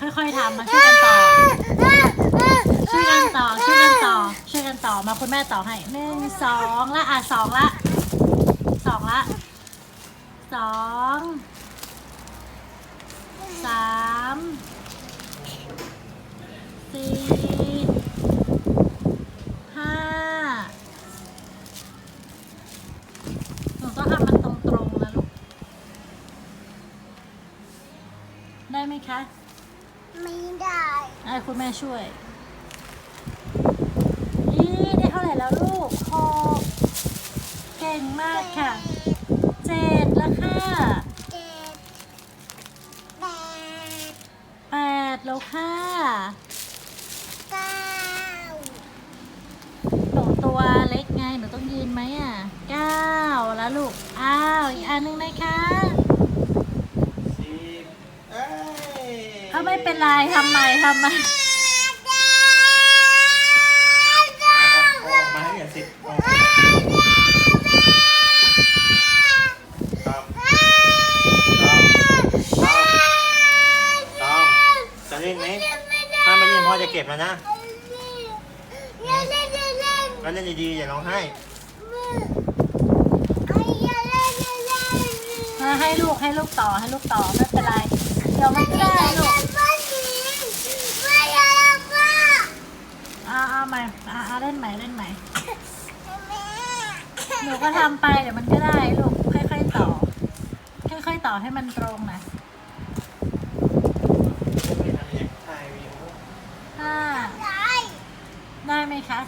ค่อย ๆทำมาช่วยกันต่อ ช่วยกันต่อ ช่วยกันต่อ ช่วยกันต่อ มาคุณแม่ต่อให้หนึ่งสองละอะสองละสองละสองสามสี่ห้าหนูต้องทำมันตรงๆนะลูก ได้ไหมคะ ไม่ได้ ให้คุณแม่ช่วยนี่ได้เท่าไหร่แล้วลูกหกเก่งมากค่ะเจ็ดแล้วค่ะแปดแปดแล้วค่ะเก้าหนูตัวเล็กไงหนูต้องยืนไหมอะเก้าแล้วลูกอ้าวอีกอันหนึงนะคะ สิบเอ้ย เอาไม่เป็นไรทำใหม่ทำใหม่เอาออกมาให้เหลือสิบออกมาตอมตอมตอมตอมจะเล่นไหมถ้าไม่เล่นพ่อจะเก็บแล้วนะก็เล่นดีๆอย่าร้องไห้มาให้ลูกให้ลูกต่อให้ลูกต่อไม่เป็นไรเดี๋ยวมันก็ได้ลูกเอาเอาใหม่ เล่นใหม่เล่นใหม่ หนูก็ทำไปเดี๋ยวมันก็ได้ลูกค่อยๆต่อ ค่อยๆต่อให้มันตรงนะห้าได้ไหมคะ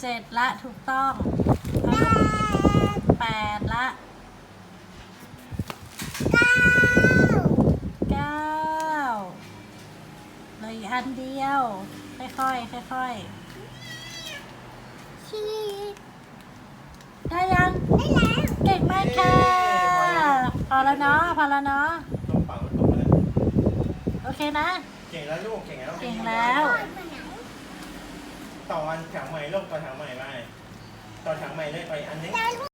เจ็ดละถูกต้องแปดละเก้าเหลยอีกอันเดีย ว ค่อยๆค่อยๆได้ยังเก่งมากค่ะ พอแล้วเนาะ พอแล้วเนาะตรงเป่าตรงมาเลยโอเคนะ เก่งแล้วลูก เก่งแล้วเก่งแล้ว ต่ออันแถวใหม่ลูกต่อแถวใหม่ไปต่อแถวใหม่เลยไปอันนี้